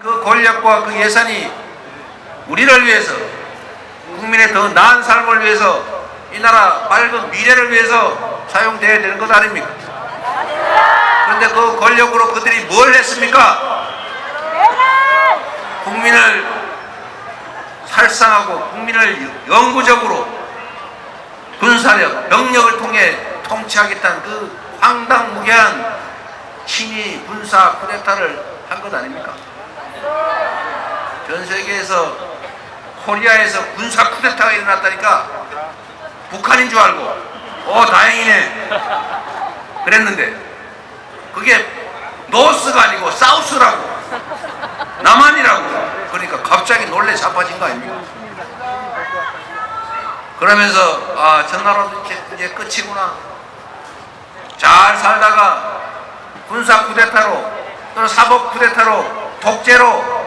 그 권력과 그 예산이 우리를 위해서 국민의 더 나은 삶을 위해서 이 나라 밝은 미래를 위해서 사용돼야 되는 것 아닙니까? 그런데 그 권력으로 그들이 뭘 했습니까? 국민을 살상하고 국민을 영구적으로 군사력, 병력을 통해 통치하겠다는 그 황당무계한 친위 군사 쿠데타를 한 것 아닙니까? 전 세계에서 코리아에서 군사 쿠데타가 일어났다니까 북한인 줄 알고 어 다행이네 그랬는데 그게 노스가 아니고 사우스라고 남한이라고 그러니까 갑자기 놀래 자빠진 거 아닙니까? 그러면서 아 전나라도 이제, 이제 끝이구나 잘 살다가 군사 쿠데타로 또는 사법 쿠데타로 독재로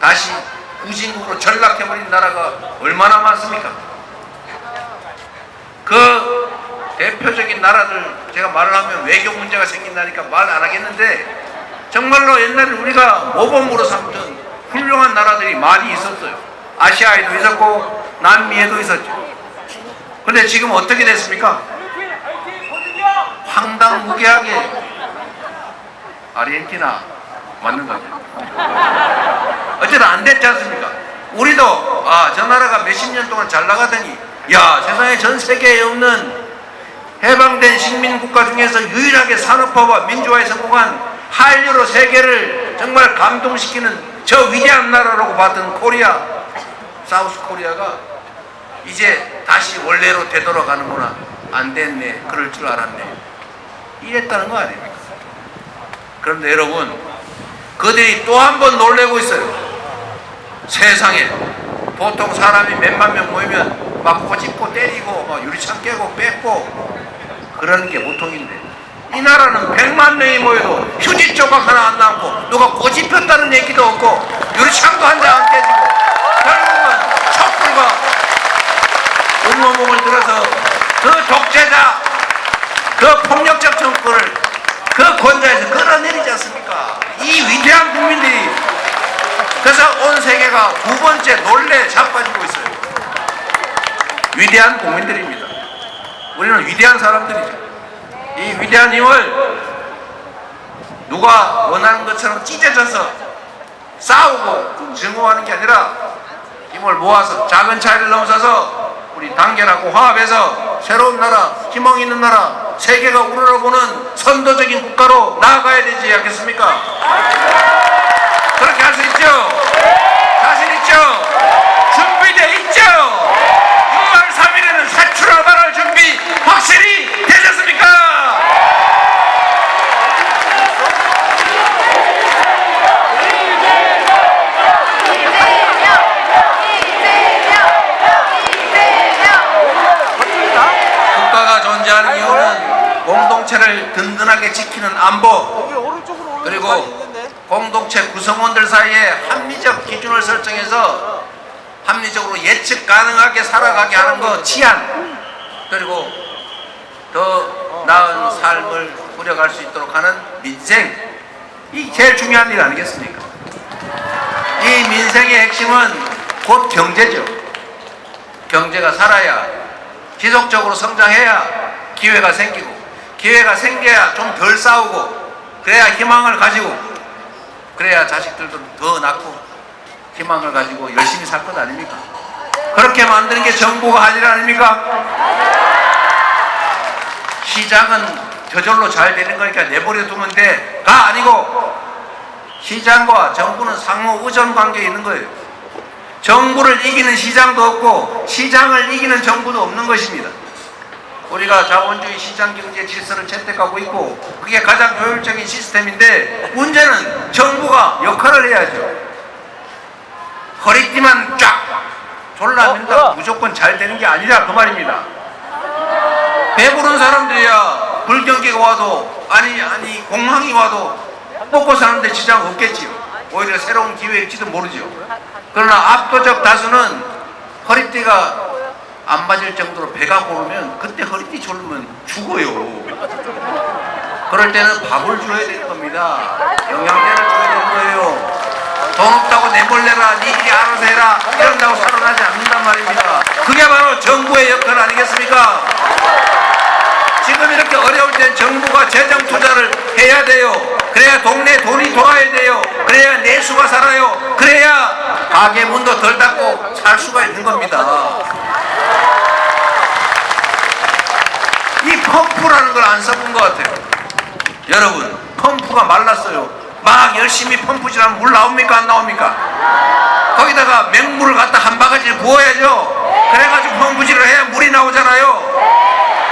다시 후진국으로 전락해버린 나라가 얼마나 많습니까? 그 대표적인 나라들 제가 말을 하면 외교 문제가 생긴다니까 말 안 하겠는데 정말로 옛날에 우리가 모범으로 삼던 훌륭한 나라들이 많이 있었어요. 아시아에도 있었고 남미에도 있었죠. 근데 지금 어떻게 됐습니까? 황당무계하게 아르헨티나 맞는 거죠. 어쨌든 안 됐지 않습니까? 우리도 아, 저 나라가 몇십 년 동안 잘 나가더니 야, 세상에 전 세계에 없는 해방된 식민 국가 중에서 유일하게 산업화와 민주화에 성공한 한류로 세계를 정말 감동시키는 저 위대한 나라라고 봤던 코리아, 사우스 코리아가 이제 다시 원래로 되돌아가는구나. 안 됐네. 그럴 줄 알았네. 이랬다는 거 아닙니까? 그런데 여러분, 그들이 또 한 번 놀래고 있어요. 세상에 보통 사람이 몇만 명 모이면 막 꼬집고 때리고 막 유리창 깨고 뺏고 그러는 게 보통인데 이 나라는 백만 명이 모여도 휴지 조각 하나 안 남고 누가 꼬집혔다는 얘기도 없고 유리창도 한 장 안 깨지고 결국은 촛불과 온몸을 들어서 그 독재자 그 폭력적 정권을 그 권좌에서 끌어내리지 않습니까? 이 위대한 국민들이 그래서 온 세계가 두 번째 놀래 자빠지고 있어요. 위대한 국민들입니다. 우리는 위대한 사람들이죠. 이 위대한 힘을 누가 원하는 것처럼 찢어져서 싸우고 증오하는 게 아니라 힘을 모아서 작은 차이를 넘어서서 우리 단결하고 화합해서 새로운 나라, 희망 있는 나라, 세계가 우러러보는 선도적인 국가로 나아가야 되지 않겠습니까? 그렇게 할 수 있죠? 있죠? 준비돼 있죠? 6월 3일에는 새 출발할 준비 확실히 되셨습니까? 국가가 존재하는 이유는 공동체를 든든하게 지키는 안보 그리고 공동체 구성원들 사이에 합리적 기준을 설정해서 합리적으로 예측 가능하게 살아가게 하는 거 치안 그리고 더 나은 삶을 꾸려갈 수 있도록 하는 민생 이 제일 중요한 일 아니겠습니까? 이 민생의 핵심은 곧 경제죠. 경제가 살아야 지속적으로 성장해야 기회가 생기고 기회가 생겨야 좀 덜 싸우고 그래야 희망을 가지고 그래야 자식들도 더 낳고 희망을 가지고 열심히 살 것 아닙니까? 그렇게 만드는 게 정부가 할일 아닙니까? 시장은 저절로 잘 되는 거니까 내버려 두면 돼가 아니고 시장과 정부는 상호 의존 관계에 있는 거예요. 정부를 이기는 시장도 없고 시장을 이기는 정부도 없는 것입니다. 우리가 자본주의 시장 경제 질서를 채택하고 있고 그게 가장 효율적인 시스템인데 문제는 정부가 역할을 해야죠. 허리띠만 쫙 졸라맨다 무조건 잘 되는 게 아니라 그 말입니다. 배부른 사람들이야 불경기가 와도 아니 아니 공황이 와도 먹고 사는데 지장 없겠지요. 오히려 새로운 기회일지도 모르죠. 그러나 압도적 다수는 허리띠가 안 맞을 정도로 배가 고르면 그때 허리띠 졸르면 죽어요. 그럴 때는 밥을 줘야 되는 겁니다. 영양제를 줘야 되는 거예요. 돈 없다고 내몰래라. 니들이 알아서 해라. 이런다고 살아나지 않는단 말입니다. 그게 바로 정부의 역할 아니겠습니까? 지금 이렇게 어려울 땐 정부가 재정 투자를 해야 돼요. 그래야 동네 돈이 돌아야 돼요. 그래야 내수가 살아요. 그래야 가게 문도 덜 닫고 살 수가 있는 겁니다 이 펌프라는 걸 안 써본 것 같아요. 여러분, 펌프가 말랐어요. 막 열심히 펌프질하면 물 나옵니까? 안 나옵니까? 거기다가 맹물을 갖다 한 바가지 부어야죠. 그래가지고 펌프질을 해야 물이 나오잖아요.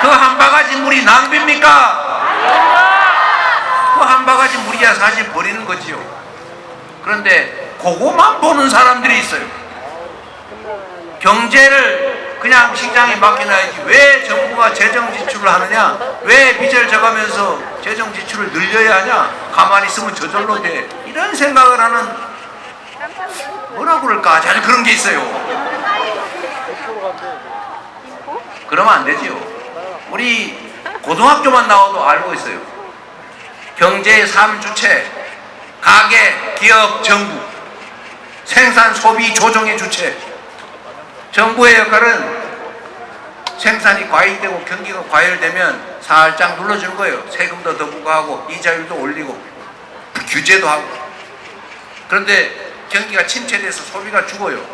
그 한 바가지 물이 낭비입니까? 그 한 바가지 물이야 사실 버리는 거지요. 그런데 그거만 보는 사람들이 있어요. 경제를 그냥 시장에 맡겨놔야지 왜 정부가 재정 지출을 하느냐? 왜 빚을 져가면서 재정 지출을 늘려야 하냐? 가만히 있으면 저절로 돼. 이런 생각을 하는 뭐라 그럴까? 자주 그런 게 있어요. 그러면 안 되지요. 우리 고등학교만 나와도 알고 있어요. 경제의 3주체 가계, 기업, 정부 생산, 소비, 조정의 주체 정부의 역할은 생산이 과잉되고 경기가 과열되면 살짝 눌러주는 거예요. 세금도 더 부과하고 이자율도 올리고 규제도 하고. 그런데 경기가 침체돼서 소비가 죽어요.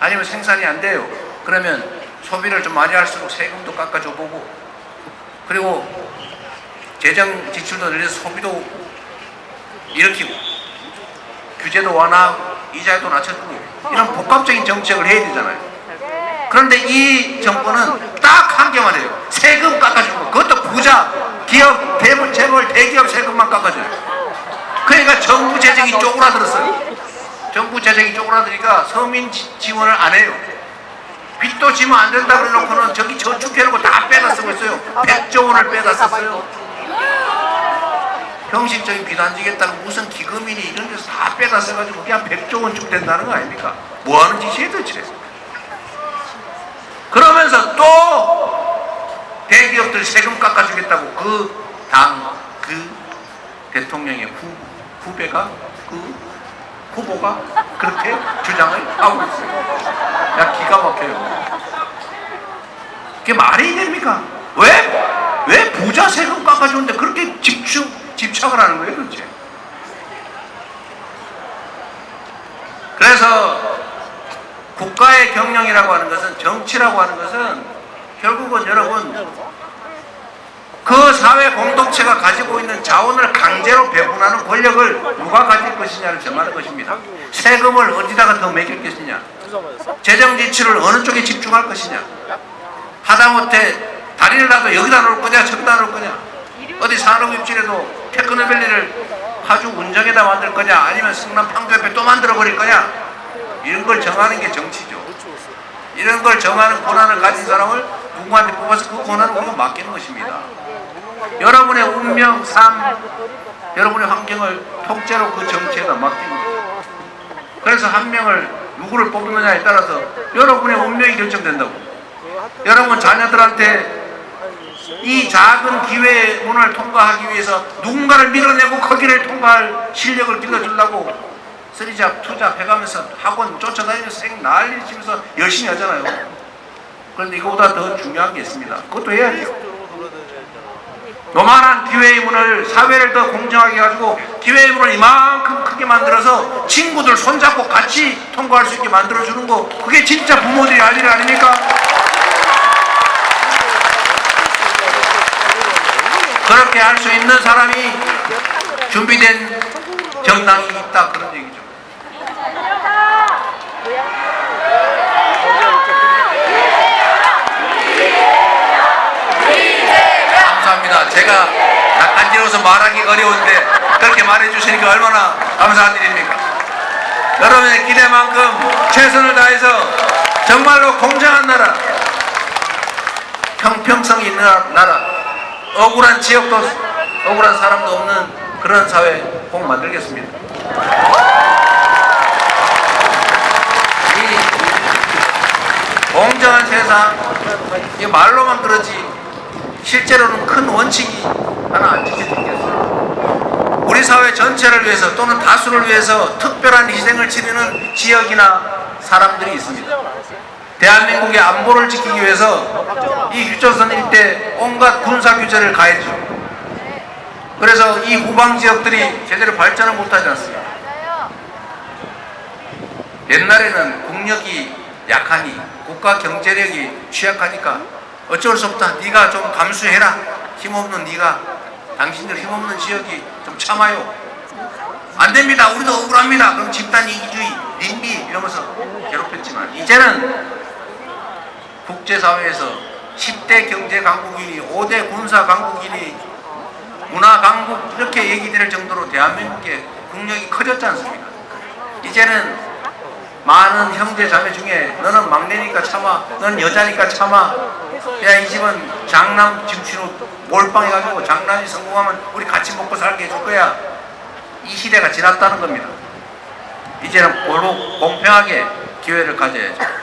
아니면 생산이 안 돼요. 그러면 소비를 좀 많이 할수록 세금도 깎아줘 보고 그리고 재정 지출도 늘려서 소비도 일으키고 규제도 완화하고 이자도 낮춰주고 이런 복합적인 정책을 해야 되잖아요. 그런데 이 정부는 딱 한 개만 해요. 세금 깎아주고 그것도 부자 기업 대물 재벌 대기업 세금만 깎아줘요. 그러니까 정부 재정이 쪼그라들었어요. 정부 재정이 쪼그라드니까 서민 지- 지원을 안 해요. 빚도 지면 안 된다 그래 놓고는 저기 저축해놓고 다 빼다 쓰고 있어요. 100조 원을 빼다 썼어요. 형식적인 빚 안 지겠다고 무슨 기금이니 이런 데서 다 빼다 써가지고 그냥 100조 원쯤 된다는 거 아닙니까? 뭐 하는 짓이에요 도대체? 그러면서 또 대기업들 세금 깎아주겠다고 그 당, 그 대통령의 후, 후배가, 그 후보가 그렇게 주장을 하고 있어요. 야, 기가 막혀요. 그게 말이 됩니까? 왜, 왜 부자 세금 깎아주는데 그렇게 집중, 집착을 하는 거예요, 도대체? 그래서 국가의 경영이라고 하는 것은 정치라고 하는 것은 결국은 여러분 그 사회 공동체가 가지고 있는 자원을 강제로 배분하는 권력을 누가 가질 것이냐를 정하는 것입니다. 세금을 어디다가 더 매길 것이냐, 재정 지출을 어느 쪽에 집중할 것이냐, 하다못해 다리를 놔도 여기다 놓을 거냐, 저기다 놓을 거냐, 어디 산업입지라도 테크노밸리를 파주 운정에다 만들 거냐, 아니면 성남 판교 옆에 또 만들어 버릴 거냐, 이런 걸 정하는 게 정치죠. 이런 걸 정하는 권한을 가진 사람을 누구한테 뽑아서 그 권한을 우리가 맡기는 것입니다. 여러분의 운명, 삶, 여러분의 환경을 통째로 그 정치에다 맡기는 거예요. 그래서 한 명을 누구를 뽑느냐에 따라서 여러분의 운명이 결정된다고. 여러분 자녀들한테 이 작은 기회의 문을 통과하기 위해서 누군가를 밀어내고 거기를 통과할 실력을 길러주려고 쓰리잡, 투잡 해가면서 학원 쫓아다니면서 생 난리 치면서 열심히 하잖아요. 그런데 이거보다 더 중요한 게 있습니다. 그것도 해야죠. 요만한 기회의 문을 사회를 더 공정하게 해가지고 기회의 문을 이만큼 크게 만들어서 친구들 손잡고 같이 통과할 수 있게 만들어주는 거 그게 진짜 부모들이 할 일 아닙니까? 그렇게 할 수 있는 사람이 준비된 정당이 있다 그런 얘기죠. 감사합니다. 제가 간지러워서 말하기 어려운데 그렇게 말해주시니까 얼마나 감사한 일입니까? 여러분의 기대만큼 최선을 다해서 정말로 공정한 나라, 형평성이 있는 나라, 억울한 지역도 억울한 사람도 없는 그런 사회 꼭 만들겠습니다. 이 공정한 세상, 이 말로만 그러지 실제로는 큰 원칙이 하나 안 지켜지겠어요. 우리 사회 전체를 위해서 또는 다수를 위해서 특별한 희생을 치르는 지역이나 사람들이 있습니다. 대한민국의 안보를 지키기 위해서 이 휴전선 일대 온갖 군사 규제를 가했죠. 그래서 이 후방 지역들이 제대로 발전을 못하지 않습니다. 옛날에는 국력이 약하니 국가 경제력이 취약하니까 어쩔 수 없다. 네가 좀 감수해라. 힘없는 네가 당신들 힘없는 지역이 좀 참아요. 안 됩니다. 우리도 억울합니다. 그럼 집단 이기주의, 님비 이러면서 괴롭혔지만 이제는 국제사회에서 10대 경제 강국이니 5대 군사 강국이니 문화 강국 이렇게 얘기될 정도로 대한민국의 국력이 커졌지 않습니까? 이제는 많은 형제 자매 중에 너는 막내니까 참아, 너는 여자니까 참아. 야 이 집은 장남 집시로 몰빵해가지고 장남이 성공하면 우리 같이 먹고 살게 해줄 거야. 이 시대가 지났다는 겁니다. 이제는 고루 공평하게 기회를 가져야죠.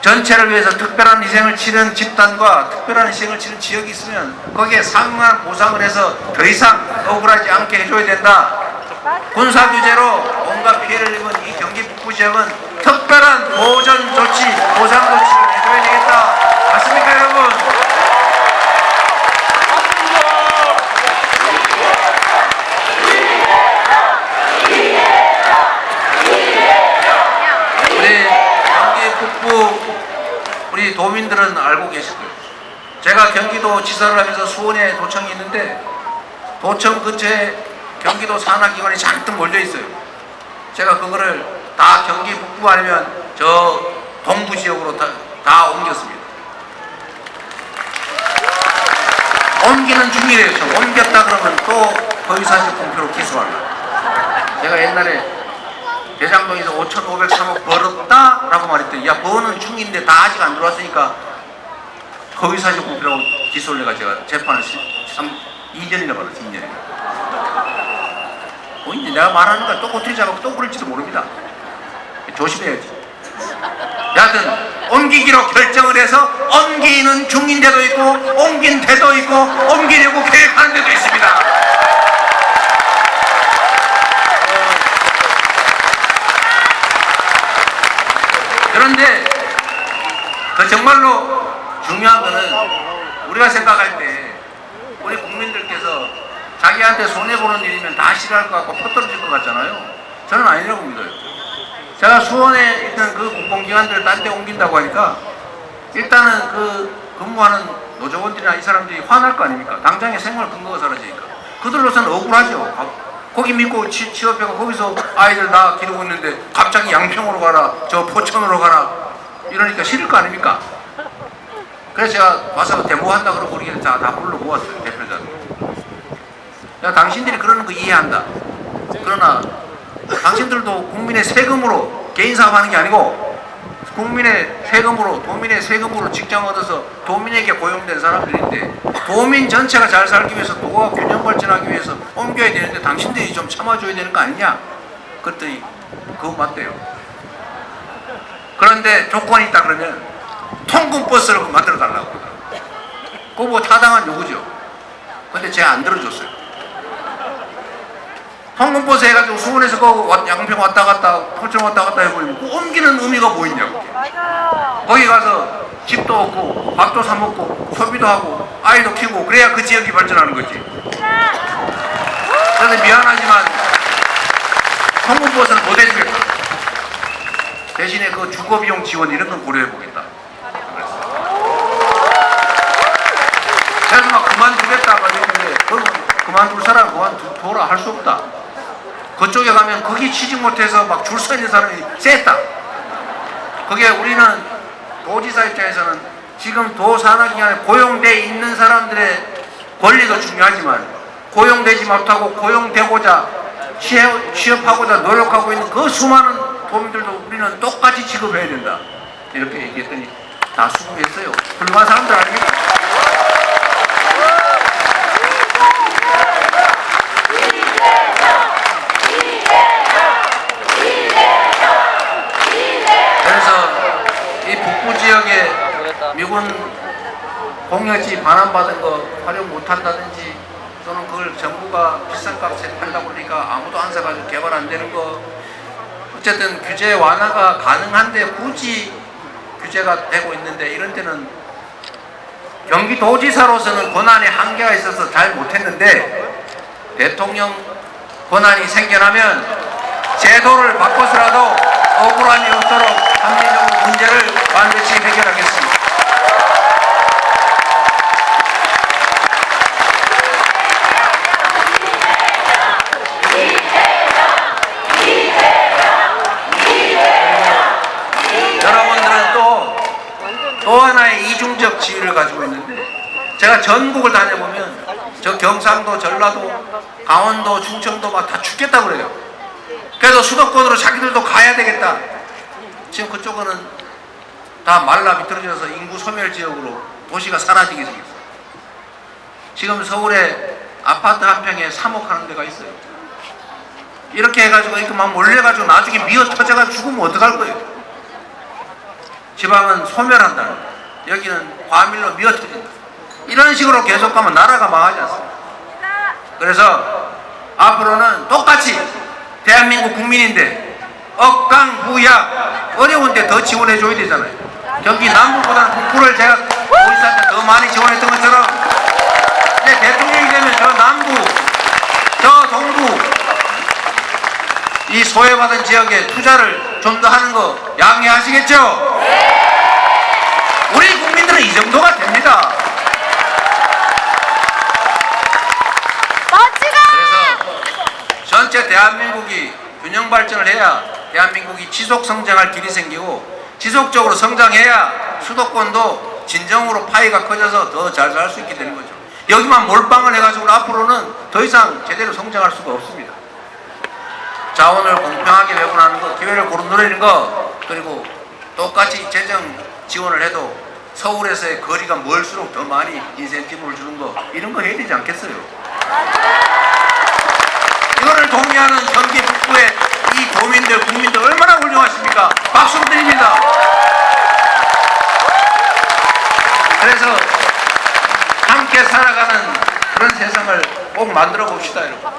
전체를 위해서 특별한 희생을 치른 집단과 특별한 희생을 치른 지역이 있으면 거기에 상응한 보상을 해서 더 이상 억울하지 않게 해줘야 된다. 군사 규제로 온갖 피해를 입은 이 경기 북부 지역은 특별한 보전 조치, 보상 조치를 해줘야 되겠다. 맞습니까, 여러분? 우리 경기 북부 우리 도민들은 알고 계실 거예요. 제가 경기도 지사를 하면서 수원에 도청이 있는데 도청 근처에 경기도 산하기관이 잔뜩 몰려 있어요. 제가 그거를 다 경기 북부 아니면 저 동부 지역으로 다, 다 옮겼습니다. 옮기는 중이래요. 저 옮겼다 그러면 또 거유사실 공표로 기소한다. 제가 옛날에 대장동에서 5,503억 벌었다 라고 말했더니 야 버는 중인데 다 아직 안 들어왔으니까 거기사실 공표라고 기소를 내가 제가 재판을 3, 2년이나 받았어 2년이나 뭐 이제 내가 말하는 거또 꼬투리 잡고 또 그럴지도 모릅니다. 조심해야지. 여하튼 옮기기로 결정을 해서 옮기는 중인 데도 있고 옮긴 데도 있고 옮기려고 계획하는 데도 있습니다. 그런데 그 정말로 중요한 거는 우리가 생각할 때 자기한테 손해보는 일이면 다 싫어할 것 같고 퍼떨어질 것 같잖아요. 저는 아니라고 믿어요. 제가 수원에 있던 그 공공기관들을 딴 데 옮긴다고 하니까 일단은 그 근무하는 노조원들이나 이 사람들이 화날 거 아닙니까? 당장의 생활 근거가 사라지니까. 그들로서는 억울하죠. 아, 거기 믿고 취, 취업해고 거기서 아이들 나 기르고 있는데 갑자기 양평으로 가라, 저 포천으로 가라 이러니까 싫을 거 아닙니까? 그래서 제가 와서 데모한다 그러고 우리 다, 다 불러 모았어요. 야 당신들이 그러는 거 이해한다. 그러나 당신들도 국민의 세금으로 개인 사업하는 게 아니고 국민의 세금으로 도민의 세금으로 직장 얻어서 도민에게 고용된 사람들인데 도민 전체가 잘 살기 위해서 도가 균형 발전하기 위해서 옮겨야 되는데 당신들이 좀 참아줘야 되는 거 아니냐? 그랬더니 그거 맞대요. 그런데 조건이 있다 그러면 통근 버스를 만들어 달라고 그러더라고요. 그거 뭐 타당한 요구죠. 근데 제가 안 들어줬어요. 통근버스 해가지고 수원에서 그 왔- 양평 왔다 갔다 포천 왔다 갔다 해버리면 그 옮기는 의미가 뭐 있냐고. 거기 가서 집도 얻고 밥도 사 먹고 소비도 하고 아이도 키우고 그래야 그 지역이 발전하는 거지. 그런데 미안하지만 통근버스는 못 해주겠다. 대신에 그 주거비용 지원 이런 건 고려해 보겠다. 그래서 막 그만두겠다 막 이랬는데 그건 그만둘 사람 그만두라 할 수 없다. 그쪽에 가면 거기 취직 못해서 막 줄 서 있는 사람이 셌다. 그게 우리는 도지사 입장에서는 지금 도 산하기관에 고용돼 있는 사람들의 권리도 중요하지만 고용되지 못하고 고용되고자 취업, 취업하고자 노력하고 있는 그 수많은 도민들도 우리는 똑같이 취급해야 된다. 이렇게 얘기했더니 다 수긍했어요. 훌륭한 사람들 아닙니까? 그래서 이 북부 지역에 미군 공여지 반환받은 거 활용 못한다든지 또는 그걸 정부가 비싼 값에 팔다 보니까 아무도 안 사가지고 개발 안 되는 거 어쨌든 규제 완화가 가능한데 굳이 규제가 되고 있는데 이런 때는 경기도지사로서는 권한의 한계가 있어서 잘 못했는데 대통령 권한이 생겨나면 제도를 바꿔서라도 억울함이 없도록 합리적으로 문제를 반드시 해결하겠습니다. 지위를 가지고 있는데, 제가 전국을 다녀보면, 저 경상도, 전라도, 강원도, 충청도 막 다 죽겠다 그래요. 그래서 수도권으로 자기들도 가야 되겠다. 지금 그쪽은 다 말라 비틀어져서 인구 소멸 지역으로 도시가 사라지게 생겼어요. 지금 서울에 아파트 한 평에 3억 하는 데가 있어요. 이렇게 해가지고 이렇게 막 몰려가지고 나중에 미어 터져가지고 죽으면 어떡할 거예요? 지방은 소멸한다. 여기는 과밀로 미어 터진다. 이런 식으로 계속 가면 나라가 망하지 않습니까? 그래서 앞으로는 똑같이 대한민국 국민인데 억강부약 어려운데 더 지원해 줘야 되잖아요. 경기 남부보다는 북부를 제가 오리사한테 더 많이 지원했던 것처럼 이제 대통령이 되면 저 남부, 저 동부 이 소외받은 지역에 투자를 좀 더 하는 거 양해하시겠죠? 우리 국민들은 이 정도가 됩니다. 멋지다! 그래서 전체 대한민국이 균형 발전을 해야 대한민국이 지속 성장할 길이 생기고 지속적으로 성장해야 수도권도 진정으로 파이가 커져서 더 잘 살 수 있게 되는 거죠. 여기만 몰빵을 해가지고 앞으로는 더 이상 제대로 성장할 수가 없습니다. 자원을 공평하게 배분하는 거, 기회를 고루 누리는 거, 그리고 똑같이 재정 지원을 해도 서울에서의 거리가 멀수록 더 많이 인센티브를 주는 거, 이런 거 해야 되지 않겠어요? 이거를 동의하는 경기 북부의 이 도민들, 국민들 얼마나 훌륭하십니까? 박수 드립니다. 그래서 함께 살아가는 그런 세상을 꼭 만들어 봅시다, 여러분.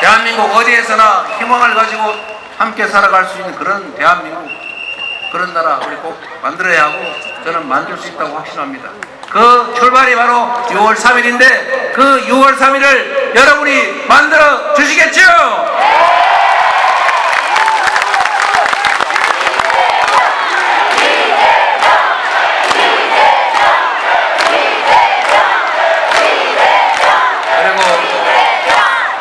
대한민국 어디에서나 희망을 가지고 함께 살아갈 수 있는 그런 대한민국, 그런 나라 우리 꼭 만들어야 하고 저는 만들 수 있다고 확신합니다. 그 출발이 바로 6월 3일인데 그 6월 3일을 여러분이 만들어 주시겠죠? 그리고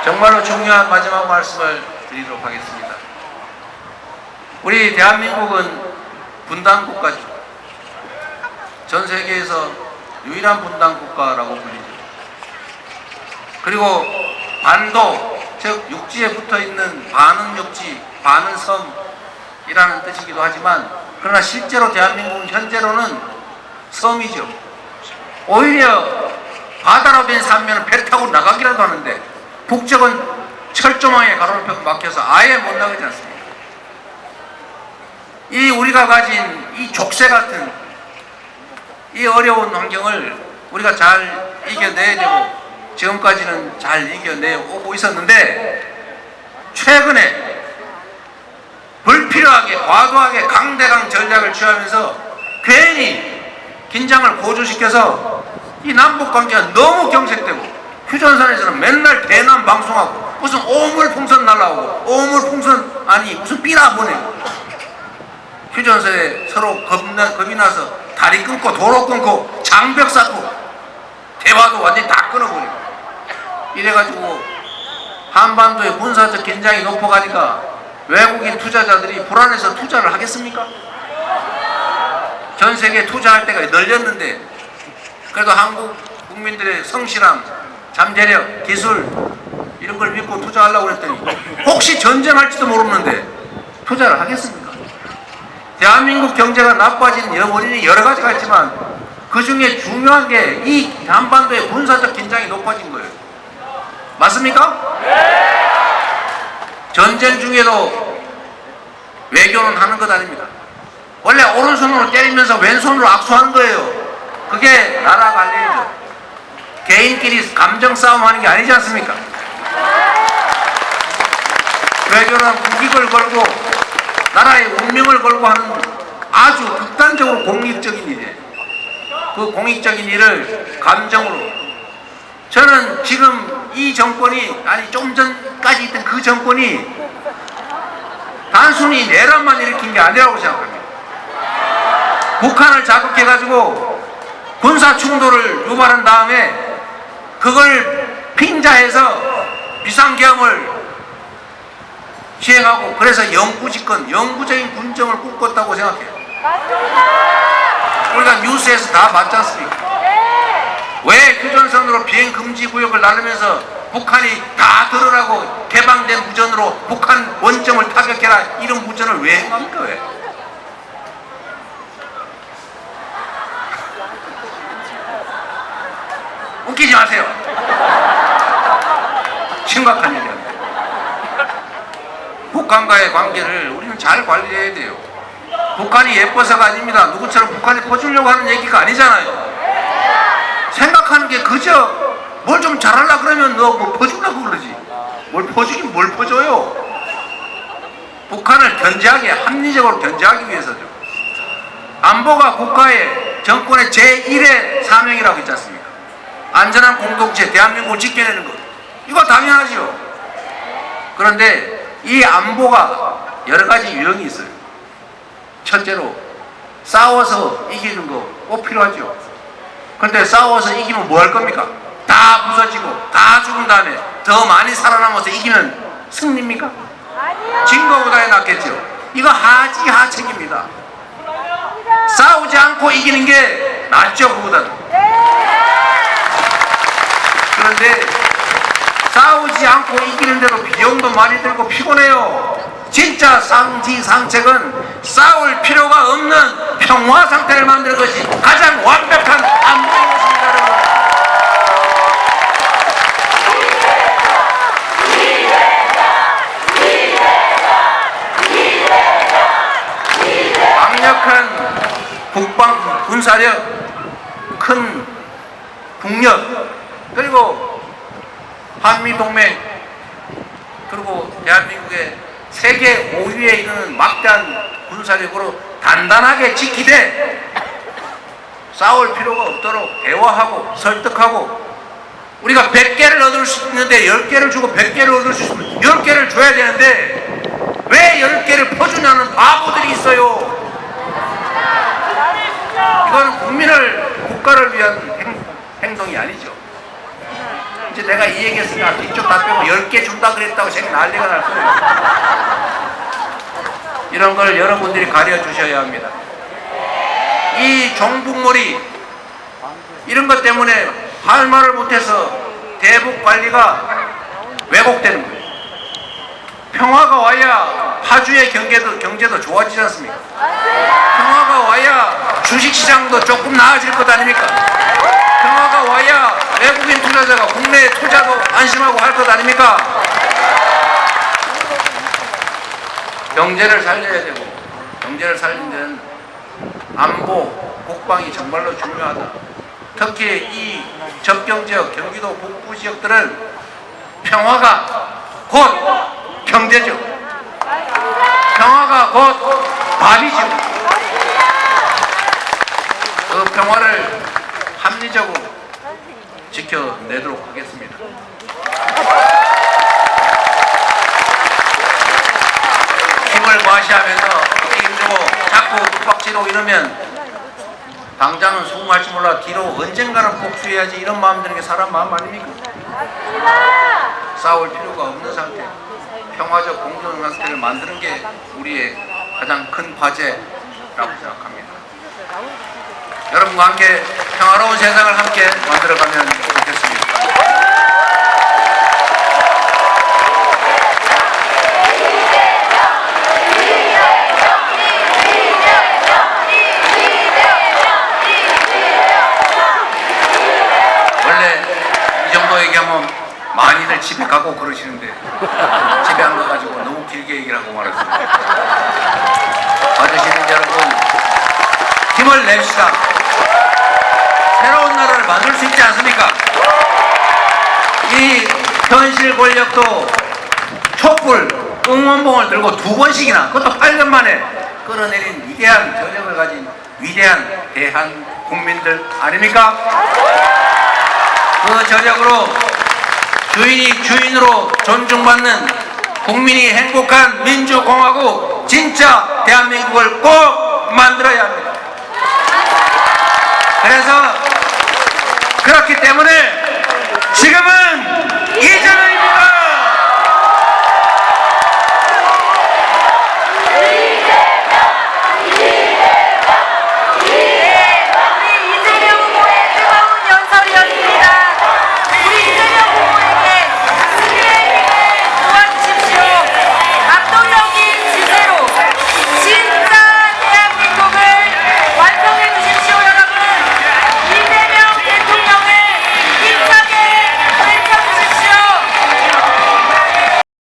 정말로 중요한 마지막 말씀을 드리도록 하겠습니다. 우리 대한민국은 분단 국가죠. 전 세계에서 유일한 분단 국가라고 불리죠. 그리고 반도, 즉 육지에 붙어 있는 반은 육지, 반은 섬이라는 뜻이기도 하지만 그러나 실제로 대한민국은 현재로는 섬이죠. 오히려 바다로 된 산면은 배 타고 나가기라도 하는데 북쪽은 철조망에 가로를 막혀서 아예 못 나가지 않습니다. 이 우리가 가진 이 족쇄 같은 이 어려운 환경을 우리가 잘 이겨내야 되고 지금까지는 잘 이겨내 오고 있었는데 최근에 불필요하게 과도하게 강대강 전략을 취하면서 괜히 긴장을 고조시켜서 이 남북 관계가 너무 경색되고 휴전선에서는 맨날 대남 방송하고 무슨 오물 풍선 날라오고 오물 풍선 아니 무슨 삐라 보내고 휴전선에 서로 겁나, 겁이 나서 다리 끊고 도로 끊고 장벽 쌓고 대화도 완전히 다 끊어버리고 이래가지고 한반도의 군사적 긴장이 높아가니까 외국인 투자자들이 불안해서 투자를 하겠습니까? 전 세계에 투자할 때가 널렸는데 그래도 한국 국민들의 성실함, 잠재력, 기술 이런 걸 믿고 투자하려고 그랬더니 혹시 전쟁할지도 모르는데 투자를 하겠습니까? 대한민국 경제가 나빠진 여- 원인이 여러 가지가 있지만 그 중에 중요한 게 이 한반도의 군사적 긴장이 높아진 거예요. 맞습니까? 전쟁 중에도 외교는 하는 것 아닙니다. 원래 오른손으로 때리면서 왼손으로 악수하는 거예요. 그게 나라 관리죠. 개인끼리 감정 싸움하는 게 아니지 않습니까? 외교는 국익을 걸고 나라의 운명을 걸고 하는 아주 극단적으로 공익적인 일이에요. 그 공익적인 일을 감정으로 저는 지금 이 정권이 아니 좀 전까지 있던 그 정권이 단순히 내란만 일으킨 게 아니라고 생각합니다. 북한을 자극해가지고 군사 충돌을 유발한 다음에 그걸 핑자해서 비상계엄을 시행하고 그래서 영구집권, 영구적인 군정을 꿈꿨다고 생각해요. 우리가 뉴스에서 다 봤지 않습니까? 왜 휴전선으로 비행 금지 구역을 나르면서 북한이 다 들으라고 개방된 무전으로 북한 원점을 타격해라 이런 무전을 왜 행합니까 왜? 웃기지 마세요. 심각한 일이야. 북한과의 관계를 우리는 잘 관리해야 돼요. 북한이 예뻐서가 아닙니다. 누구처럼 북한에 퍼주려고 하는 얘기가 아니잖아요. 생각하는 게 그저 뭘 좀 잘하려 그러면 너뭐 퍼주려고 그러지. 뭘 퍼주긴 뭘 퍼줘요. 북한을 견제하게, 합리적으로 견제하기 위해서죠. 안보가 국가의 정권의 제1의 사명이라고 했지 않습니까? 안전한 공동체, 대한민국을 지켜내는 것. 이거 당연하죠. 그런데 이 안보가 여러 가지 유형이 있어요. 첫째로 싸워서 이기는 거 꼭 필요하죠. 근데 싸워서 이기면 뭐 할 겁니까? 다 부서지고 다 죽은 다음에 더 많이 살아남아서 이기면 승리입니까? 진 거보다 낫겠죠. 이거 하지 하책입니다. 싸우지 않고 이기는 게 낫죠, 그보다는. 그런데 싸우지 않고 이기는데도 비용도 많이 들고 피곤해요. 진짜 상지상책은 싸울 필요가 없는 평화 상태를 만드는 것이 가장 완벽한 안보인 것입니다, 여러분. 강력한 국방 군사력, 큰 국력, 그리고 한미 동맹, 그리고 대한민국의 세계 5위에 이르는 막대한 군사력으로 단단하게 지키되 싸울 필요가 없도록 대화하고 설득하고 우리가 100개를 얻을 수 있는데 10개를 주고 100개를 얻을 수 있으면 10개를 줘야 되는데 왜 10개를 퍼주냐는 바보들이 있어요. 이건 국민을 국가를 위한 행, 행동이 아니죠. 이제 내가 이 얘기했으니까 뒤쪽 다 빼고 10개 준다 그랬다고 생각 난리가 날 거예요. 이런 걸 여러분들이 가르쳐 주셔야 합니다. 이 종북몰이 이런 것 때문에 할 말을 못해서 대북 관리가 왜곡되는 거예요. 평화가 와야 파주의 경제도, 경제도 좋아지지 않습니까? 평화가 와야 주식시장도 조금 나아질 것 아닙니까? 평화가 와야 외국인 투자자가 국내 투자도 안심하고 할 것 아닙니까? 경제를 살려야 되고 경제를 살리는 데는 안보, 국방이 정말로 중요하다. 특히 이 접경 지역, 경기도 북부 지역들은 평화가 곧 경제죠. 평화가 곧 밥이죠. 그 평화를 합리적으로 지켜내도록 하겠습니다. 힘을 과시하면서 책임지고 자꾸 윽박지르고 이러면 당장은 수긍할지 몰라 뒤로 언젠가는 복수해야지 이런 마음 드는 게 사람 마음 아닙니까? 싸울 필요가 없는 상태 평화적 공존 상태를 만드는 게 우리의 가장 큰 과제라고 생각합니다. 여러분과 함께 평화로운 세상을 함께 만들어가면 좋겠습니다. 원래 이 정도 얘기하면 많이들 집에 가고 그러시는데 집에 안 가가지고 너무 길게 얘기를 하고 말았습니다. 받으시는 여러분 힘을 냅시다. 새로운 나라를 만들 수 있지 않습니까? 현실 권력도 촛불 응원봉을 들고 두 번씩이나 그것도 8년 만에 끌어내린 위대한 저력을 가진 위대한 대한 국민들 아닙니까? 그 저력으로 주인이 주인으로 존중받는 국민이 행복한 민주공화국 진짜 대한민국을 꼭 만들어야 합니다. 그래서 그렇기 때문에 지금은